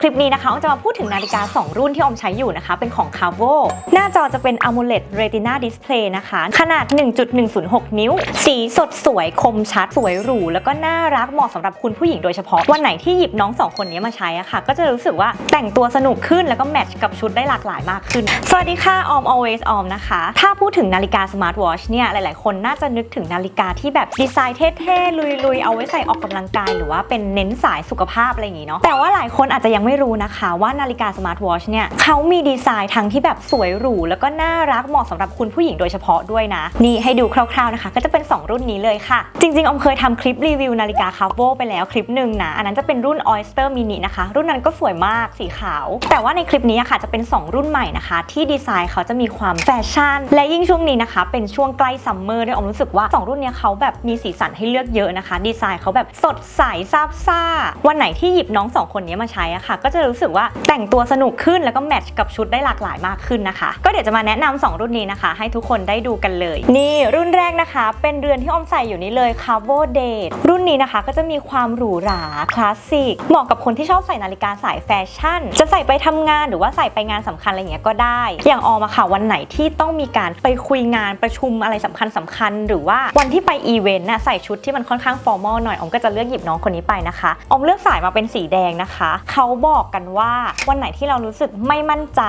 คลิปนี้นะคะออมจะมาพูดถึงนาฬิกา 2 รุ่นที่ออมใช้อยู่นะคะ เป็นของ c a v o หน้าจอจะเป็น AMOLED Retina Display นะคะ ขนาด 1.106 นิ้ว สีสดสวยคมชัด สวยหรู แล้วก็น่ารักเหมาะสำหรับคุณผู้หญิงโดยเฉพาะ วันไหนที่หยิบน้องสองคนนี้มาใช้อะค่ะ ก็จะรู้สึกว่าแต่งตัวสนุกขึ้นแล้วก็แมทช์กับชุดได้หลากหลายมากขึ้น สวัสดีค่ะออม always ออมนะคะ ถ้าพูดถึงนาฬิกา Smart Watch เนี่ยหลาย ๆ คนน่าจะนึกถึงนาฬิกาที่แบบดีไซน์เท่ๆลุยๆเอาไว้ใส่ออกกำลังกาย หรือว่าเป็นเน้นสายสุขภาพอะไรอย่างงี้เนาะแต่ว่าหลายคนอาจจะยังไไม่รู้นะคะว่านาฬิกา Smart Watch เนี่ยเขามีดีไซน์ทั้งที่แบบสวยหรู แล้วก็น่ารักเหมาะสำหรับคุณผู้หญิงโดยเฉพาะด้วยนะ นี่ให้ดูคร่าวๆนะคะ ก็จะเป็น 2 รุ่นนี้เลยค่ะ จริงๆอมเคยทำคลิปรีวิวนาฬิกาคาโวไปแล้วคลิปหนึ่งนะ อันนั้นจะเป็นรุ่น Oyster Mini นะคะ รุ่นนั้นก็สวยมากสีขาว แต่ว่าในคลิปนี้อะค่ะจะเป็น 2 รุ่นใหม่นะคะ ที่ดีไซน์เขาจะมีความแฟชั่น และยิ่งช่วงนี้นะคะ เป็นช่วงใกล้ซัมเมอร์ด้วยอมรู้สึกว่า 2 รุ่นเนี้ยเขาแบบมีสีสันให้เลือกเยอะนะคะ ดีไซน์เขาแบบสดใสซาบซ่าวันไหนที่หยิบน้องสองคนนี้มาใช้อะค่ะก็จะรู้สึกว่าแต่งตัวสนุกขึ้นแล้วก็แมทช์กับชุดได้หลากหลายมากขึ้นนะคะ ก็เดี๋ยวจะมาแนะนำสองรุ่นนี้นะคะ ให้ทุกคนได้ดูกันเลย นี่รุ่นแรกนะคะ เป็นเรือนที่อมใส่อยู่นี้เลย c a v o Date รุ่นนี้นะคะก็จะมีความหรูหราคลาสสิกเหมาะกับคนที่ชอบใส่นาฬิกาสายแฟชั่น จะใส่ไปทำงานหรือว่าใส่ไปงานสำคัญอะไรเงี้ยก็ได้ อย่างออมอะค่ะวันไหนที่ต้องมีการไปคุยงานประชุมอะไรสำคัญสำคัญ หรือว่าวันที่ไปอีเวนต์น่ะใส่ชุดที่มันค่อนข้างฟอร์มอลหน่อยออมก็จะเลือกหยิบน้องคนนี้ไปนะคะออมเลือกสายมาเป็นสีแดงนะคะเขาบบอกกันว่าวันไหนที่เรารู้สึกไม่มั่นใจ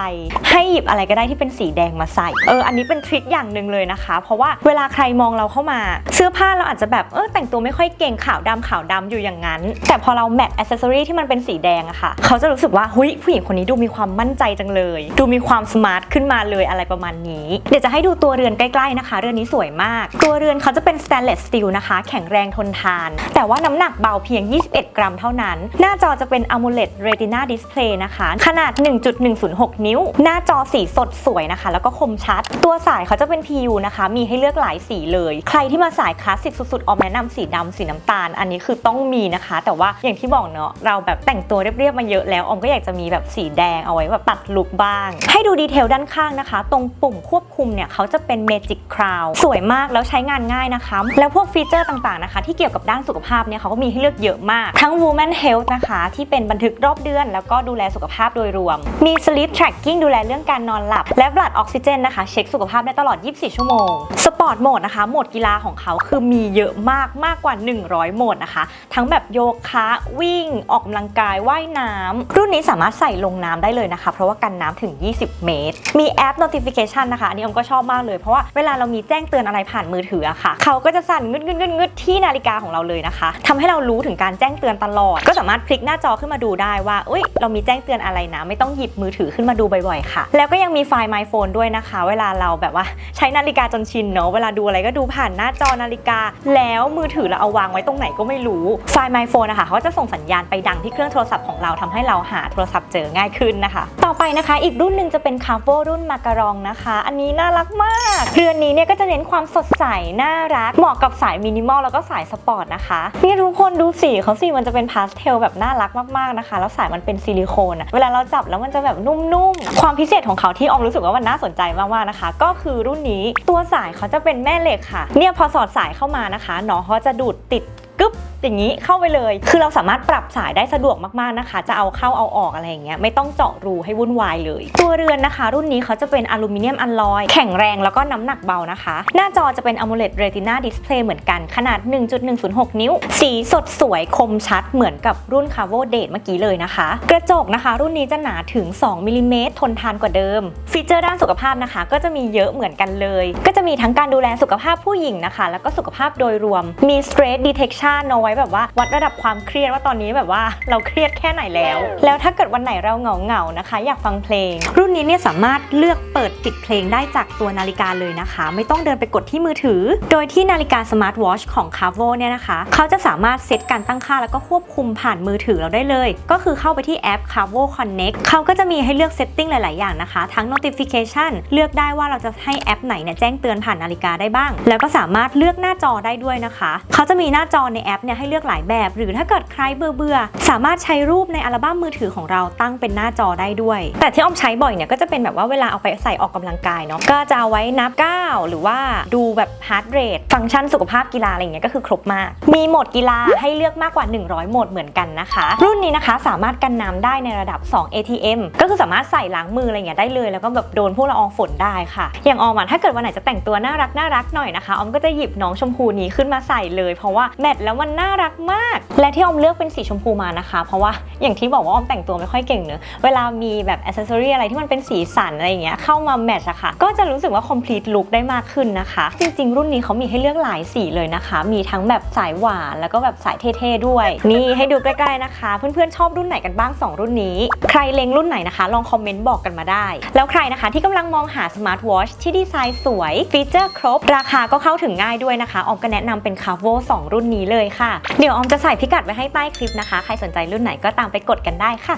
ให้หยิบอะไรก็ได้ที่เป็นสีแดงมาใส่ เออ อันนี้เป็นทริคอย่างหนึ่งเลยนะคะ เพราะว่าเวลาใครมองเราเข้ามา เสื้อผ้าเราอาจจะแบบเออแต่งตัวไม่ค่อยเก่งขาวดำขาวดำอยู่อย่างนั้น แต่พอเราแมทอ c เซสซอรีที่มันเป็นสีแดงอะค่ะ เขาจะรู้สึกว่าหุยผู้หญิงคนนี้ดูมีความมั่นใจจังเลย ดูมีความสมาร์ทขึ้นมาเลยอะไรประมาณนี้ เดี๋ยวจะให้ดูตัวเรือนใกล้ๆนะคะ เรือนนี้สวยมาก ตัวเรือนเขาจะเป็นสแตนเลสสตีลนะคะ แข็งแรงทนทาน แต่ว่าน้ำหนักเบาเพียง 21 กรัมเท่านั้น หน้าจอจะเป็น AMOLED Retina Display นะคะ ขนาด 1.106 นิ้ว หน้าจอสีสดสวยนะคะ แล้วก็คมชัด ตัวสายเขาจะเป็น PU นะคะ มีให้เลือกหลายสีเลย ใครที่มาสายคลาสสิกสุดๆออมแนะนำสีดำสีน้ำตาล อันนี้คือต้องมีนะคะ แต่ว่าอย่างที่บอกเนาะเราแบบแต่งตัวเรียบๆมาเยอะแล้วออมก็อยากจะมีแบบสีแดงเอาไว้แบบตัดลุคบ้าง ให้ดูดีเทลด้านข้างนะคะ ตรงปุ่มควบคุมเนี่ยเขาจะเป็น Magic Crown สวยมากแล้วใช้งานง่ายนะคะ แล้วพวกฟีเจอร์ต่างๆนะคะ ที่เกี่ยวกับด้านสุขภาพเนี่ยเขาก็มีให้เลือกเยอะมาก ทั้ง Woman Health นะคะ ที่เป็นบันทึกรอบเดือนแล้วก็ดูแลสุขภาพโดยรวม มี Sleep Tracking ดูแลเรื่องการนอนหลับ และ Blood Oxygen นะคะ เช็คสุขภาพได้ตลอด 24 ชั่วโมง Sport Mode นะคะ โหมดกีฬาของเขาคือมีเยอะมากมากกว่า 100 โหมดนะคะ ทั้งแบบโยคะวิ่ง ออกกำลังกายว่ายน้ำรุ่นนี้สามารถใส่ลงน้ำได้เลยนะคะ เพราะว่ากันน้ำถึง 20 เมตร มีแอป notification นะคะ อันนี้อมก็ชอบมากเลย เพราะว่าเวลาเรามีแจ้งเตือนอะไรผ่านมือถืออะค่ะ เขาก็จะสั่นงึดงึดงึดงึดที่นาฬิกาของเราเลยนะคะทำให้เรารู้ถึงการแจ้งเตือนตลอด ก็สามารถพลิกหน้าจอขึ้นมาดูได้ว่าอุ้ยเรามีแจ้งเตือนอะไรนะ ไม่ต้องหยิบมือถือขึ้นมาดูบ่อยๆ ค่ะ แล้วก็ยังมีไฟล์ My Phone ด้วยนะคะ เวลาเราแบบว่าใช้นาฬิกาจนชินเนาะ เวลาดูอะไรก็ดูผ่านหน้าจอนาฬิกา แล้วมือถือเราเอาวางไว้ตรงไหนก็ไม่รู้ ไฟล์ My Phone นะคะเขาจะส่งสัญญาณไปดังที่เครื่องโทรศัพท์ของเราทำให้เราหาโทรศัพท์เจอง่ายขึ้นนะคะ ต่อไปนะคะ อีกรุ่นหนึ่งจะเป็นคาโ o รุ่นมาการองนะคะ อันนี้น่ารักมากเรือนนี้เนี่ยก็จะเน้นความสดใสน่ารัก เหมาะกับสายมินิมอลแล้วก็สายสปอร์ตนะคะนี่ทุกคนดูสีเขาสิมันจะเป็นพาสเทลแบบน่ารักมากๆนะคะ แล้วสายมันเป็นซิลิโคนอะเวลาเราจับแล้วมันจะแบบนุ่มๆ ความพิเศษของเขาที่ออมรู้สึกว่ามันน่าสนใจมากๆนะคะ ก็คือรุ่นนี้ตัวสายเขาจะเป็นแม่เหล็กค่ะ เนี่ยพอสอดสายเข้ามานะคะน้องเขาจะดูดติด กึ๊บอย่างนี้เข้าไปเลย คือเราสามารถปรับสายได้สะดวกมากๆนะคะ จะเอาเข้าเอาออกอะไรอย่างเงี้ยไม่ต้องเจาะรูให้วุ่นวายเลย ตัวเรือนนะคะ รุ่นนี้เขาจะเป็นอลูมิเนียมอลลอย แข็งแรงแล้วก็น้ำหนักเบานะคะ หน้าจอจะเป็น AMOLED Retina Display เหมือนกันขนาด 1.106 นิ้ว สีสดสวยคมชัดเหมือนกับรุ่น c a v o Date เมื่อกี้เลยนะคะ กระจกนะคะ รุ่นนี้จะหนาถึง 2มิลลิเมตรทนทานกว่าเดิม ฟีเจอร์ด้านสุขภาพนะคะ ก็จะมีเยอะเหมือนกันเลย ก็จะมีทั้งการดูแลสุขภาพผู้หญิงนะคะ แล้วก็สุขภาพโดยรวมมี stress detection เอาไว้แบบว่า วัดระดับความเครียดว่าตอนนี้แบบว่าเราเครียดแค่ไหนแล้ว แล้วถ้าเกิดวันไหนเราเหงาเหงาๆนะคะ อยากฟังเพลง รุ่นนี้เนี่ยสามารถเลือกเปิดปิดเพลงได้จากตัวนาฬิกาเลยนะคะ ไม่ต้องเดินไปกดที่มือถือ โดยที่นาฬิกาสมาร์ทวอชของ c a v o เนี่ยนะคะ เขาจะสามารถเซตการตั้งค่าแล้วก็ควบคุมผ่านมือถือเราได้เลย ก็คือเข้าไปที่แอป c a v o Connect เขาก็จะมีให้เลือกเซตติ้งหลาย ๆ อย่างนะคะ ทั้ง notification เลือกได้ว่าเราจะให้แอปไหนเนี่ยแจ้งเตือนผ่านนาฬิกาได้บ้าง แล้วก็สามารถเลือกหน้าจอได้ด้วยนะคะ เขาจะมีหน้าจอในแอปเนี่ยให้เลือกหลายแบบ หรือถ้าเกิดใครเบื่อเบื่อๆสามารถใช้รูปในอัลบั้มมือถือของเราตั้งเป็นหน้าจอได้ด้วย แต่ที่ออมใช้บ่อยเนี่ยก็จะเป็นแบบว่าเวลาเอาไปใส่ออกกำลังกายเนาะก็จะเอาไว้นับก้าวหรือว่าดูแบบฮาร์ดเรทฟังก์ชันสุขภาพกีฬาอะไรเงี้ยก็คือครบมาก มีโหมดกีฬาให้เลือกมากกว่า 100 โหมดเหมือนกันนะคะ รุ่นนี้นะคะสามารถกันน้ำได้ในระดับ 2 ATM ก็คือสามารถใส่ล้างมืออะไรเงี้ยได้เลย แล้วก็แบบโดนพวกละอองฝนได้ค่ะ อย่างออมอะถ้าเกิดวันไหนจะแต่งตัวน่ารักน่ารักหน่อยนะคะออมก็จะหยิบน้องชมพูนี้ขึ้นมาใส่เลย เพราะว่าแมทแล้วมันน่ารักมาก และที่ออมเลือกเป็นสีชมพูมานะคะ เพราะว่าอย่างที่บอกว่าออมแต่งตัวไม่ค่อยเก่งเนอะเวลามีแบบอ c เซสซอรี่อะไรที่มันเป็นสีสันอะไรอย่างเงี้ยเข้ามาแมทช์อะค่ะ ก็จะรู้สึกว่า complete look ได้มากขึ้นนะคะ จริง ๆ รุ่นนี้เขามีให้เลือกหลายสีเลยนะคะ มีทั้งแบบสายหวานแล้วก็แบบสายเท่ๆด้วย นี่ให้ดูใกล้ๆนะคะ เพื่อนๆชอบรุ่นไหนกันบ้าง 2 รุ่นนี้ ใครเล็งรุ่นไหนนะคะ ลองคอมเมนต์บอกกันมาได้ แล้วใครนะคะที่กำลังมองหาสมาร์ทวอชที่ดีไซน์สวยฟีเจอร์ครบ ราคาก็เข้าถึงง่ายด้วยนะคะออมก็แนะนำเป็น c a v o 2 รุ่นนี้เลยค่ะ เดี๋ยวออมจะใส่พิกัดไว้ให้ใต้คลิปนะคะ ใครสนใจรุ่นไหนก็ตามไปกดกันได้ค่ะ